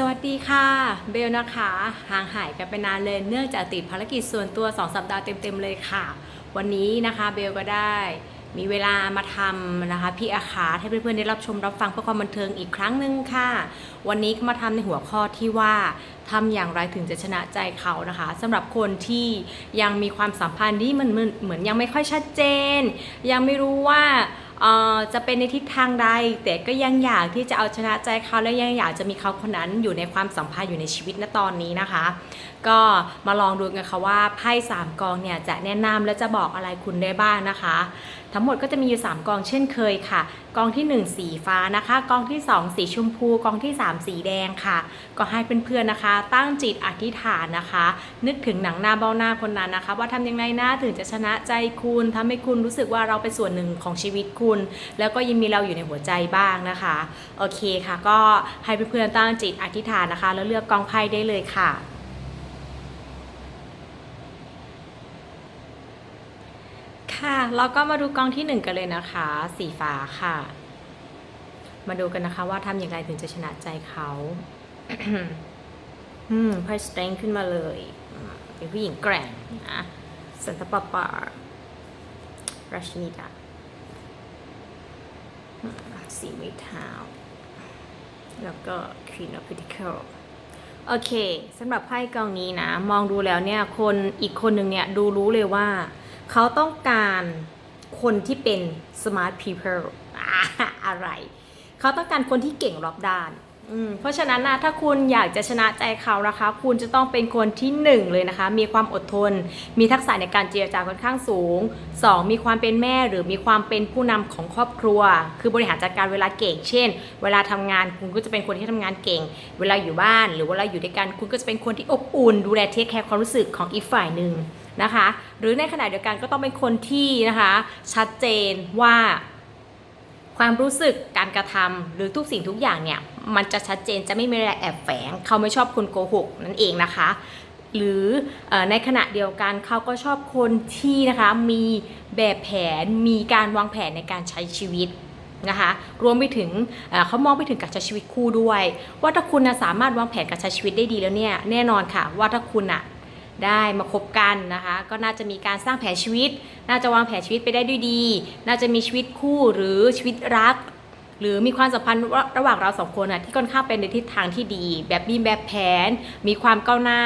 สวัสดีค่ะ เบลนะคะ ห่างหายกันไปนานเลยเนื่องจากติดภารกิจส่วนตัว 2 สัปดาห์เต็ม ๆ เลยค่ะ วันนี้นะคะเบลก็ได้มีเวลามาทำนะคะ พี่อาคาให้เพื่อนๆได้รับชมรับฟังเพื่อความบันเทิงอีกครั้งหนึ่งค่ะ วันนี้ก็มาทำในหัวข้อที่ว่าทำอย่างไรถึงจะชนะใจเขานะคะสำหรับคนที่ยังมีความสัมพันธ์ที่มันเหมือนนยังไม่ค่อยชัดเจน ยังไม่รู้ว่า จะเป็นในทิศทางใด แต่ก็ยังอยากที่จะเอาชนะใจเขาและยังอยากจะมีเขาคนนั้นอยู่ในความสัมพันธ์อยู่ในชีวิตณตอนนี้นะคะ ก็มาลองดูกันค่ะว่าไพ่สามกองเนี่ยจะแนะนำและจะบอกอะไรคุณได้บ้างนะคะ ทั้งหมดก็จะมีอยู่ 3 กองเช่นเคยค่ะ กองทีหนึ่1 สีฟ้านะคะ กองที่ 2 สีชมพู กองที่ 3 สีแดงค่ะ ก็ให้เพื่อนๆนะคะ ตั้งจิตอธิษฐานนะคะ นึกถึงหนังหน้าเบ้าหน้าคนนั้นนะคะ ว่าทำยังไงนะถึงจะชนะใจคุณทำให้คุณรู้สึกว่าเราเป็นส่วนหนึ่งของชีวิตคุณ แล้วก็ยังมีเราอยู่ในหัวใจบ้างนะคะ โอเคค่ะ ก็ให้เพื่อนๆตั้งจิตอธิษฐานนะคะ แล้วเลือกกองไพ่ได้เลยค่ะ ค่ะแล้วก็มาดูกองที่หนึ่งกันเลยนะคะ สีฟ้าค่ะ มาดูกันนะคะว่าทำอย่างไรถึงจะชนะใจเขาอืมไพ่สเตรงขึ้นมาเลย เป็นผู้หญิงแกร่งนะสันตปาปาราชินีดาสีไม้เท้าแล้วก็ Queen of Pentacle โอเคสำหรับไพ่กองนี้นะ มองดูแล้วเนี่ย คนอีกคนหนึ่งเนี่ย ดูรู้เลยว่า เขาต้องการคนที่เป็น smart people อะไร เขาต้องการคนที่เก่งรอบด้าน เพราะฉะนั้นนะถ้าคุณอยากจะชนะใจเขานะคะ คุณจะต้องเป็นคนที่หนึ่งเลยนะคะ มีความอดทน มีทักษะในการเจรจาค่อนข้างสูง 2. มีความเป็นแม่หรือมีความเป็นผู้นำของครอบครัว คือบริหารจัดการเวลาเก่ง เช่น เวลาทำงานคุณก็จะเป็นคนที่ทำงานเก่ง เวลาอยู่บ้าน หรือเวลาอยู่ด้วยกันคุณก็จะเป็นคนที่อบอุ่น ดูแลเทคแคร์ความรู้สึกของอีกฝ่ายหนึ่ง นะคะ หรือในขณะเดียวกันก็ต้องเป็นคนที่นะคะชัดเจนว่าความรู้สึกการกระทำหรือทุกสิ่งทุกอย่างเนี่ยมันจะชัดเจนจะไม่มีอะไรแอบแฝง เขาไม่ชอบคนโกหกนั่นเองนะคะ หรือในขณะเดียวกันเขาก็ชอบคนที่นะคะมีแบบแผนมีการวางแผนในการใช้ชีวิตนะคะรวมไปถึงเขามองไปถึงการใช้ชีวิตคู่ด้วย ว่าถ้าคุณนะสามารถวางแผนการใช้ชีวิตได้ดีแล้วเนี่ยแน่นอนค่ะ ว่าถ้าคุณอะ ได้มาคบกันนะคะ ก็น่าจะมีการสร้างแผนชีวิต น่าจะวางแผนชีวิตไปได้ด้วยดี น่าจะมีชีวิตคู่หรือชีวิตรัก หรือมีความสัมพันธ์ระหว่างเราสองคนอะที่ค่อนข้างเป็นในทิศทางที่ดี แบบมีแบบแผน มีความก้าวหน้า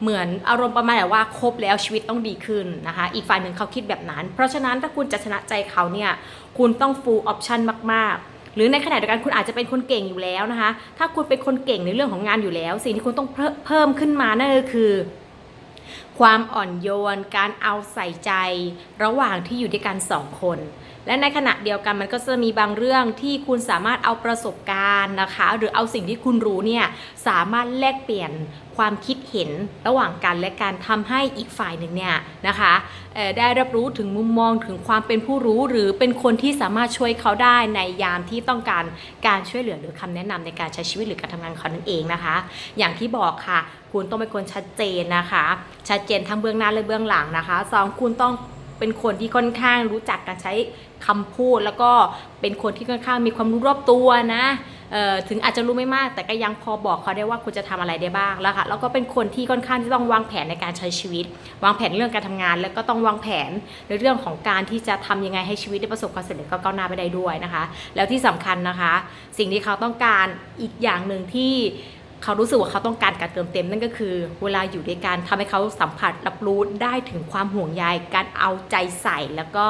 เหมือนอารมณ์ประมาณแบบว่าคบแล้วชีวิตต้องดีขึ้นนะคะ อีกฝ่ายหนึ่งเขาคิดแบบนั้น เพราะฉะนั้นถ้าคุณจะชนะใจเขาเนี่ยคุณต้อง full option มากๆหรือในขณะเดียวกันคุณอาจจะเป็นคนเก่งอยู่แล้วนะคะ ถ้าคุณเป็นคนเก่งในเรื่องของงานอยู่แล้ว สิ่งที่คุณต้องเพิ่มขึ้นมานั่นก็คือ ความอ่อนโยน การเอาใส่ใจ ระหว่างที่อยู่ด้วยกันสองคน และในขณะเดียวกันมันก็จะมีบางเรื่องที่คุณสามารถเอาประสบการณ์นะคะ หรือเอาสิ่งที่คุณรู้เนี่ยสามารถแลกเปลี่ยนความคิดเห็นระหว่างกันและการทำให้อีกฝ่ายหนึ่งเนี่ยนะคะได้รับรู้ถึงมุมมองถึงความเป็นผู้รู้ หรือเป็นคนที่สามารถช่วยเขาได้ในยามที่ต้องการการช่วยเหลือหรือคำแนะนำในการใช้ชีวิตหรือการทำงานเขานั่นเองนะคะ อย่างที่บอกค่ะคุณต้องเป็นคนชัดเจนนะคะ ชัดเจนทั้งเบื้องหน้าและเบื้องหลังนะคะสองคุณต้องเป็นคนที่ค่อนข้างรู้จักการใช้คำพูด แล้วก็เป็นคนที่ค่อนข้างมีความรู้รอบตัวนะเอ่อถึงอาจจะรู้ไม่มาก แต่ก็ยังพอบอกเขาได้ว่าคุณจะทำอะไรได้บ้างแล้วค่ะแล้วก็เป็นคนที่ค่อนข้างที่ต้องวางแผนในการใช้ชีวิต วางแผนเรื่องการทำงาน แล้วก็ต้องวางแผนในเรื่องของการที่จะทำยังไงให้ชีวิตได้ประสบความสำเร็จก็ก้าวหน้าไปได้ด้วยนะคะ แล้วที่สำคัญนะคะ สิ่งที่เขาต้องการอีกอย่างหนึ่งที่ เขารู้สึกว่าเขาต้องการการเติมเต็มนั่นก็คือ เวลาอยู่ด้วยกันทำให้เขาสัมผัสรับรู้ได้ถึงความห่วงใยการเอาใจใส่ แล้วก็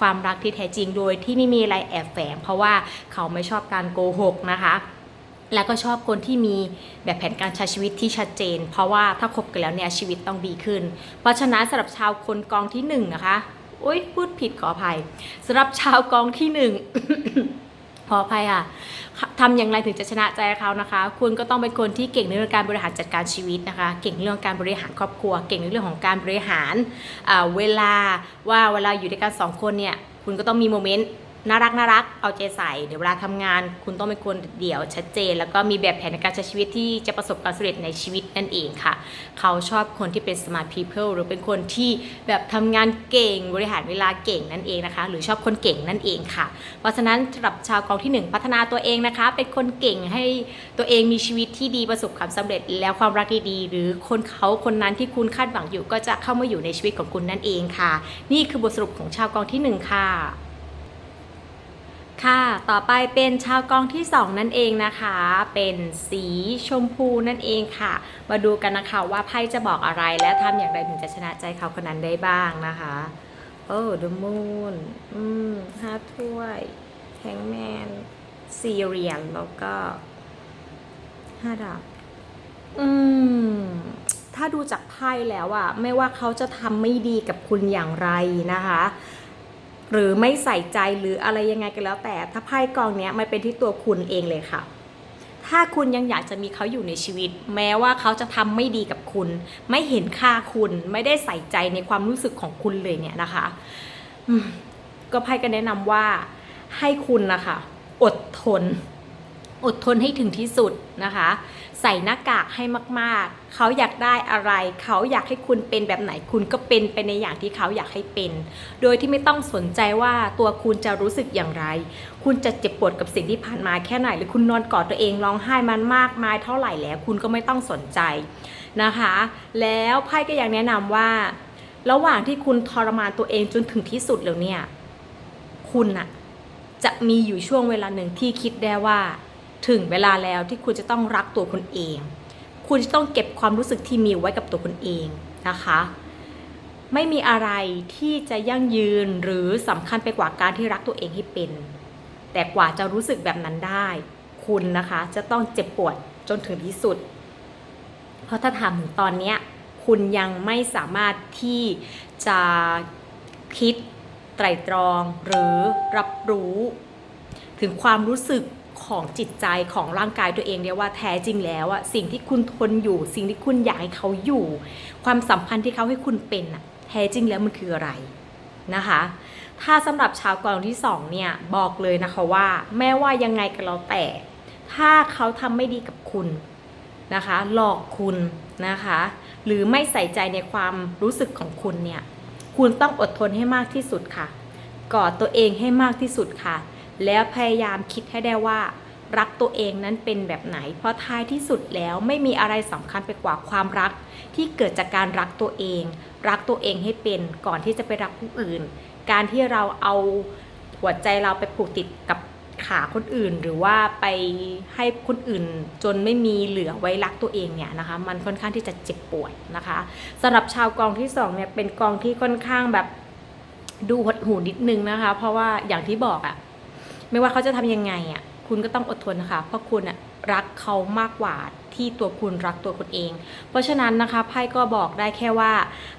ความรักที่แท้จริงโดยที่ไม่มีอะไรแอบแฝง เพราะว่าเขาไม่ชอบการโกหกนะคะแล้วก็ชอบคนที่มีแบบแผนการใช้ชีวิตที่ชัดเจน เพราะว่าถ้าคบกันแล้วเนี่ยชีวิตต้องดีขึ้น เพราะฉะนั้นสำหรับชาวคนกองที่หนึ่งนะคะโอุ้ยพูดผิดขออภัยสำหรับชาวกองที่หนึ่ง ขออภัยค่ะทำอย่างไรถึงจะชนะใจเขานะคะ คุณก็ต้องเป็นคนที่เก่งในเรื่องการบริหารจัดการชีวิตนะคะ เก่งเรื่องการบริหารครอบครัว เก่งในเรื่องของการบริหารเวลาว่าเวลาอยู่ด้วยกันสองคนเนี่ย คุณก็ต้องมีโมเมนต์ น่ารักน่ารักเอาใจใส่เดี๋ยวเวลาทำงาน คุณต้องเป็นคนเดี่ยวชัดเจน แล้วก็มีแบบแผนในการใช้ชีวิตที่จะประสบความสำเร็จในชีวิตนั่นเองค่ะ เขาชอบคนที่เป็น smart people หรือเป็นคนที่แบบทำงานเก่งบริหารเวลาเก่งนั่นเองนะคะ หรือชอบคนเก่งนั่นเองค่ะ เพราะฉะนั้นสำหรับชาวกองที่หนึ่งพัฒนาตัวเองนะคะ เป็นคนเก่งให้ตัวเองมีชีวิตที่ดีประสบความสำเร็จ แล้วความรักดีๆหรือคนเขาคนนั้นที่คุณคาดหวังอยู่ ก็จะเข้ามาอยู่ในชีวิตของคุณนั่นเองค่ะ นี่คือบทสรุปของชาวกองที่หนึ่งค่ะ ค่ะ ต่อไปเป็นชาวกองที่ 2 นั่นเองนะคะ เป็นสีชมพูนั่นเองค่ะ มาดูกันนะคะว่าไพ่จะบอกอะไรและทำอย่างไรถึงจะชนะใจเขาคนนั้นได้บ้างนะคะ โอ้ the moon อืมห้าถ้วย hangman สี่เรียญแล้วก็ห้าดาบอืม ถ้าดูจากไพ่แล้วอะไม่ว่าเขาจะทำไม่ดีกับคุณอย่างไรนะคะ หรือไม่ใส่ใจหรืออะไรยังไงก็แล้วแต่ ถ้าไพ่กองเนี้ยมันเป็นที่ตัวคุณเองเลยค่ะ ถ้าคุณยังอยากจะมีเขาอยู่ในชีวิต แม้ว่าเขาจะทำไม่ดีกับคุณ ไม่เห็นค่าคุณไม่ได้ใส่ใจในความรู้สึกของคุณเลยเนี่ยนะคะก็ไพ่ก็แนะนำว่าให้คุณนะคะ อดทน อดทนให้ถึงที่สุดนะคะ ใส่หน้ากากให้มากๆ เขาอยากได้อะไร เขาอยากให้คุณเป็นแบบไหน คุณก็เป็นไปในอย่างที่เขาอยากให้เป็น โดยที่ไม่ต้องสนใจว่าตัวคุณจะรู้สึกอย่างไร คุณจะเจ็บปวดกับสิ่งที่ผ่านมาแค่ไหน หรือคุณนอนกอดตัวเองร้องไห้มันมากมายเท่าไหร่แล้ว คุณก็ไม่ต้องสนใจนะคะ แล้วไพ่ก็ยังแนะนำว่า ระหว่างที่คุณทรมานตัวเองจนถึงที่สุดแล้วเนี่ย คุณอะจะมีอยู่ช่วงเวลาหนึ่งที่คิดได้ว่า ถึงเวลาแล้วที่คุณจะต้องรักตัวคุณเอง คุณจะต้องเก็บความรู้สึกที่มีไว้กับตัวคุณเองนะคะ ไม่มีอะไรที่จะยั่งยืนหรือสำคัญไปกว่าการที่รักตัวเองให้เป็น แต่กว่าจะรู้สึกแบบนั้นได้ คุณนะคะจะต้องเจ็บปวดจนถึงที่สุด เพราะถ้าถามถึงตอนนี้คุณยังไม่สามารถที่จะคิดไตรตรองหรือรับรู้ ถึงความรู้สึก ของจิตใจของร่างกายตัวเองเนี่ยว่าแท้จริงแล้วอะสิ่งที่คุณทนอยู่ สิ่งที่คุณอยากให้เขาอยู่ ความสัมพันธ์ที่เขาให้คุณเป็นอะแท้จริงแล้วมันคืออะไรนะคะ ถ้าสำหรับชาวกองที่สองเนี่ยบอกเลยนะคะว่า แม้ว่ายังไงก็แล้วแต่ ถ้าเขาทำไม่ดีกับคุณนะคะ หลอกคุณนะคะ หรือไม่ใส่ใจในความรู้สึกของคุณเนี่ยคุณต้องอดทนให้มากที่สุดค่ะกอดตัวเองให้มากที่สุดค่ะ แล้วพยายามคิดให้ได้ว่า รักตัวเองนั้นเป็นแบบไหน เพราะท้ายที่สุดแล้วไม่มีอะไรสำคัญไปกว่าความรัก ที่เกิดจากการรักตัวเอง รักตัวเองให้เป็นก่อนที่จะไปรักผู้อื่น การที่เราเอาหัวใจเราไปผูกติดกับขาคนอื่นหรือว่าไปให้คนอื่นจนไม่มีเหลือไว้รักตัวเองเนี่ยนะคะ มันค่อนข้างที่จะเจ็บปวดนะคะสำหรับชาวกองที่สองเนี่ยเป็นกองที่ค่อนข้างแบบดูหดหูนิดนึงนะคะ เพราะว่าอย่างที่บอกอะ ไม่ว่าเขาจะทำยังไงอะคุณก็ต้องอดทนนะคะเพราะคุณอะรักเขามากกว่าที่ตัวคุณรักตัวคุณเอง เพราะฉะนั้นนะคะไพ่ก็บอกได้แค่ว่า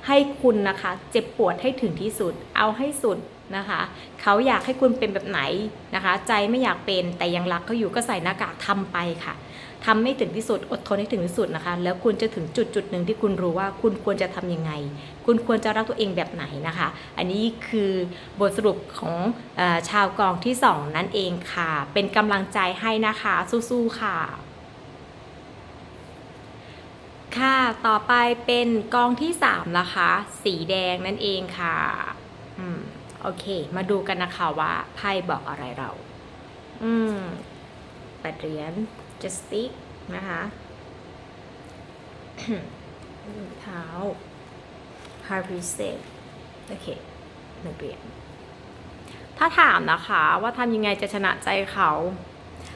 ให้คุณนะคะเจ็บปวดให้ถึงที่สุด เอาให้สุดนะคะเขาอยากให้คุณเป็นแบบไหนนะคะ ใจไม่อยากเป็นแต่ยังรักเขาอยู่ก็ใส่หน้ากากทำไปค่ะ ทำให้ถึงที่สุด อดทนให้ถึงที่สุดนะคะ แล้วคุณจะถึงจุดจุดหนึ่งที่คุณรู้ว่าคุณควรจะทำยังไง คุณควรจะรักตัวเองแบบไหนนะคะ อันนี้คือบทสรุปของอชาวกองที่ 2 นั่นเองค่ะ เป็นกำลังใจให้นะคะ สู้ๆค่ะค่ะ ต่อไปเป็นกองที่3นะคะ สีแดงนั่นเองค่ะ อืม โอเค มาดูกันนะคะว่าไพ่บอกอะไรเรา อืมแปดเหรียญ justice นะคะเท้า high priestess โอเคหนึ่เหรียญถ้าถามนะคะว่าทำยังไงจะชนะใจเขา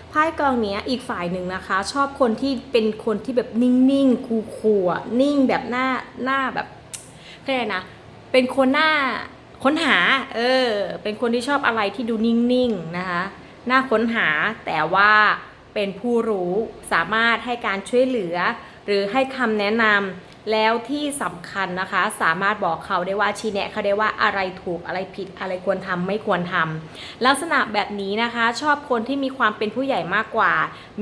ไพ่กองนี้อีกฝ่ายหนึ่งนะคะ ชอบคนที่เป็นคนที่แบบนิ่งๆคูลๆนิ่งแบบหน้าหน้าแบบเรียกนะ เป็นคนหน้าค้นหา เออ เป็นคนที่ชอบอะไรที่ดูนิ่งๆนะคะ หน้าค้นหาแต่ว่า เป็นผู้รู้สามารถให้การช่วยเหลือ หรือให้คำแนะนำแล้วที่สำคัญนะคะ สามารถบอกเขาได้ว่าชี้แนะเขาได้ว่าอะไรถูกอะไรผิดอะไรควรทำไม่ควรทำลักษณะแบบนี้นะคะ ชอบคนที่มีความเป็นผู้ใหญ่มากกว่า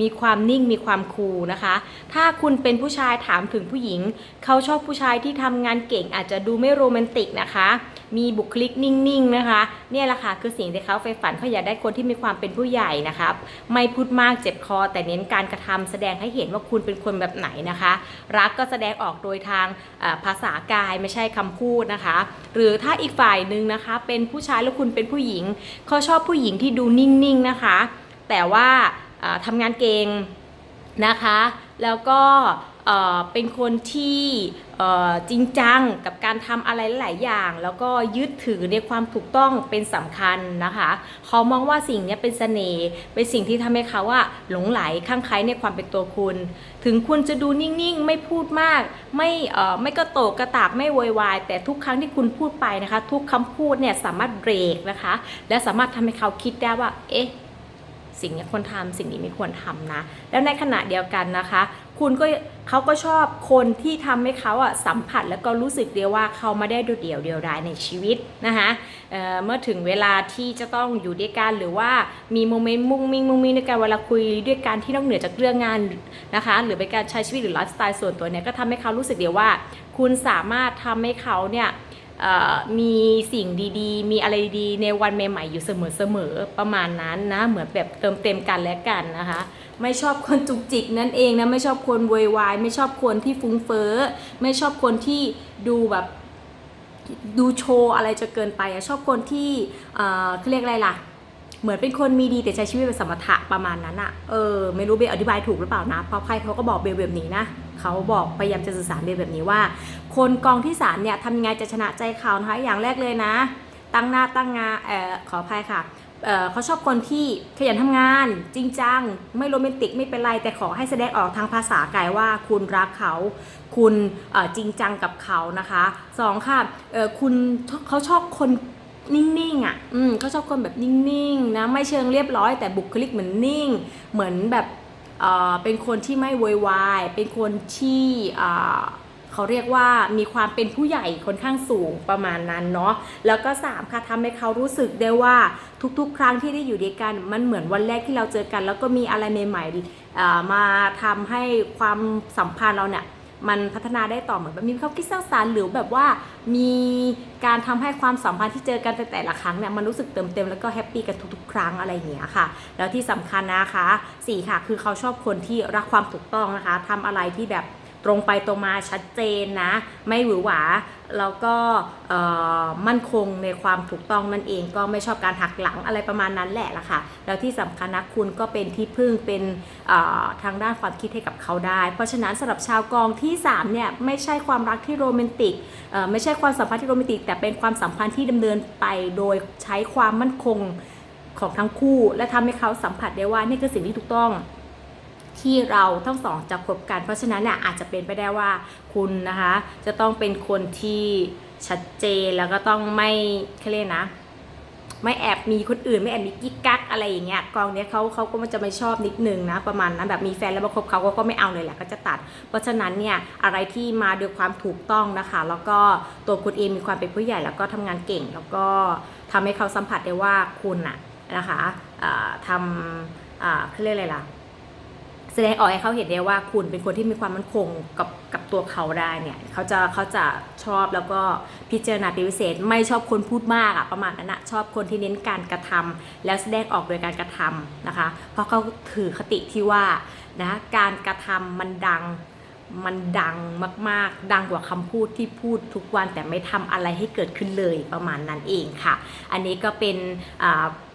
มีความนิ่งมีความคูลนะคะ ถ้าคุณเป็นผู้ชายถามถึงผู้หญิง เขาชอบผู้ชายที่ทำงานเก่งอาจจะดูไม่โรแมนติกนะคะ มีบุคลิกนิ่งๆนะคะ เนี่ยแหละค่ะคือสิ่งที่เขาใฝ่ฝันเขาอยากได้คนที่มีความเป็นผู้ใหญ่นะคะไม่พูดมากเจ็บคอ แต่เน้นการกระทำแสดงให้เห็นว่าคุณเป็นคนแบบไหนนะคะ รักก็แสดงออกโดยทางภาษากายไม่ใช่คำพูดนะคะ หรือถ้าอีกฝ่ายหนึ่งนะคะ เป็นผู้ชายแล้วคุณเป็นผู้หญิงเขาชอบผู้หญิงที่ดูนิ่งๆนะคะ แต่ว่าอ่าทำงานเก่งนะคะ แล้วก็ เป็นคนที่จริงจังกับการทำอะไรหลายอย่าง แล้วก็ยึดถือในความถูกต้องเป็นสำคัญนะคะเขามองว่าสิ่งนี้เป็นเสน่ห์เป็นสิ่งที่ทำให้เขาว่าหลงไหลข้างใครในความเป็นตัวคุณ ถึงคุณจะดูนิ่งๆ ไม่พูดมาก ไม่ไม่กระโตกกระตากไม่โวยวาย แต่ทุกครั้งที่คุณพูดไปนะคะ ทุกคำพูดเนี่ยสามารถเบรกนะคะ และสามารถทำให้เขาคิดได้ว่า เอ๊ะสิ่งนี้ควรทำสิ่งนี้ไม่ควรทำนะ แล้วในขณะเดียวกันนะคะ คุณก็เขาก็ชอบคนที่ทำให้เขาอะสัมผัสแล้วก็รู้สึกเดียวว่าเขาไม่ได้โดดเดี่ยวเดียวดายในชีวิตนะคะเเมื่อถึงเวลาที่จะต้องอยู่ด้วยกันหรือว่ามีโมเมนต์มุ้งมิ้งมุ้งมิ้งด้วยกันเวลาคุยด้วยกันที่นอกเหนือจากเรื่องงานนะคะหรือเป็นการใช้ชีวิตหรือไลฟ์สไตล์ส่วนตัวเนี่ยก็ทำให้เขารู้สึกเดียวว่า คุณสามารถทำให้เขาเนี่ย มีสิ่งดีๆ มีอะไรดีในวันใหม่ๆอยู่เสมอๆประมาณนั้นนะ เหมือนแบบเติมเต็มกันและกันนะคะ ไม่ชอบคนจุกจิกนั่นเองนะไม่ชอบคนวอยวายไม่ชอบคนที่ฟุ้งเฟ้อไม่ชอบคนที่ดูแบบดูโชว์อะไรจะเกินไปอะชอบคนที่เอ่อเขาเรียกอะไรล่ะ เหมือนเป็นคนมีดีแต่ใช้ชีวิตเป็นสมถะประมาณนั้นอะเออไม่รู้เบลอธิบายถูกหรือเปล่านะเพราะใครเขาก็บอกเบลแบบนี้นะเขาบอกพยายามจะสื่อสารเบลแบบนี้ว่า คนกองที่สามเนี่ยทำยังไงจะชนะใจเขานะคะอย่างแรกเลยนะ ตั้งหน้าตั้งงานเออขออภัยค่ะเออเขาชอบคนที่ขยันทำงานจริงจัง ไม่โรแมนติกไม่เป็นไร แต่ขอให้แสดงออกทางภาษากายว่าคุณรักเขา คุณจริงจังกับเขานะคะสองค่ะเออคุณเขาชอบคน นิ่งๆอะ อืมเขาชอบคนแบบนิ่งๆนะไม่เชิงเรียบร้อยแต่บุคลิกเหมือนนิ่ง เหมือนแบบเออเป็นคนที่ไม่โวยวาย เป็นคนที่อ่าเขาเรียกว่ามีความเป็นผู้ใหญ่ค่อนข้างสูงประมาณนั้นเนาะแล้วก็ 3 ค่ะทำให้เขารู้สึกได้ว่าทุกๆ ครั้งที่ได้อยู่ด้วยกันมันเหมือนวันแรกที่เราเจอกัน แล้วก็มีอะไรใหม่ๆมาทำให้ความสัมพันธ์เราเนี่ย มันพัฒนาได้ต่อเหมือนแบบมีความคิดสร้างสรรค์หรือแบบว่ามีการทำให้ความสัมพันธ์ที่เจอกันแต่ละครั้งเนี่ยมันรู้สึกเติมเต็มแล้วก็แฮปปี้กันทุกๆ ครั้งอะไรอย่างเงี้ยค่ะ แล้วที่สำคัญนะคะสี่ค่ะ คือเขาชอบคนที่รักความถูกต้องนะคะทำอะไรที่แบบ ตรงไปตรงมาชัดเจนนะ ไม่หวือหวา แล้วก็มั่นคงในความถูกต้องนั่นเองก็ไม่ชอบการหักหลังอะไรประมาณนั้นแหละละค่ะ แล้วที่สำคัญนะคุณก็เป็นที่พึ่งเป็นทางด้านความคิดให้กับเขาได้ เพราะฉะนั้นสำหรับชาวกองที่3เนี่ยไม่ใช่ความรักที่โรแมนติกไม่ใช่ความสัมพันธ์ที่โรแมนติก แต่เป็นความสัมพันธ์ที่ดำเนินไปโดยใช้ความมั่นคงของทั้งคู่ และทำให้เขาสัมผัสได้ว่านี่คือสิ่งที่ถูกต้อง ที่เราทั้งสองจะคบกัน เพราะฉะนั้นเนี่ยอาจจะเป็นไปได้ว่าคุณนะคะจะต้องเป็นคนที่ชัดเจนแล้วก็ต้องไม่เขาเรียกนะ ไม่แอบมีคนอื่นไม่แอบมีกิ๊กกักอะไรอย่างเงี้ยกองเนี้ยเขาเขาก็มันจะไม่ชอบนิดนึงนะประมาณนั้นแบบมีแฟนแล้วมาคบเขาก็ไม่เอาเลยแหละก็จะตัด เพราะฉะนั้นเนี่ยอะไรที่มาด้วยความถูกต้องนะคะ แล้วก็ตัวคุณเองมีความเป็นผู้ใหญ่แล้วก็ทำงานเก่ง แล้วก็ทำให้เขาสัมผัสได้ว่าคุณอะนะคะทำอ่าเขาเรียกอะไรล่ะ แสดงออกให้เขาเห็นได้ว่าคุณเป็นคนที่มีความมั่นคงกับกับตัวเขาได้เนี่ยเขาจะเขาจะชอบแล้วก็พิจารณาเป็นพิเศษ ไม่ชอบคนพูดมากอะประมาณนั้นนะชอบคนที่เน้นการกระทำแล้วแสดงออกโดยการกระทำนะคะ เพราะเขาถือคติที่ว่านะการกระทำมันดังมันดังมาก ๆ ดังกว่าคำพูดที่พูดทุกวันแต่ไม่ทำอะไรให้เกิดขึ้นเลยประมาณนั้นเองค่ะ อันนี้ก็เป็น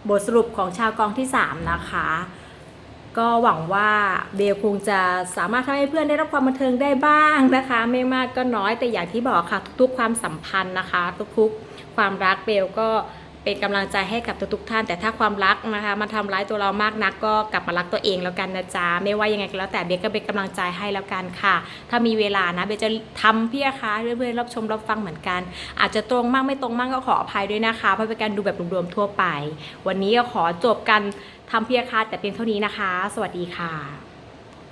บทสรุปของชาวกองที่ 3 นะคะ ก็หวังว่าเบลคงจะสามารถทำให้เพื่อนได้รับความบันเทิงได้บ้างนะคะ ไม่มากก็น้อยแต่อย่างที่บอกค่ะ ทุกๆความสัมพันธ์นะคะ ทุกๆ ความรักเบลก็ เป็นกำลังใจให้กับทุกท่าน แต่ถ้าความรักนะคะมาทำร้ายตัวเรามากนัก ก็กลับมารักตัวเองแล้วกันนะจ๊ะไม่ว่ายังไงก็แล้วแต่เบลก็เป็นกำลังใจให้แล้วกันค่ะ ถ้ามีเวลานะเบลจะทำเพี่คะเรื่อยๆรับชมรับฟังเหมือนกัน อาจจะตรงมากไม่ตรงมากก็ขออภัยด้วยนะคะเพราะเป็นการดูแบบรวมๆทั่วไป วันนี้ก็ขอจบกันทำเพียงค่ะแต่เพียงเท่านี้นะคะ สวัสดีค่ะ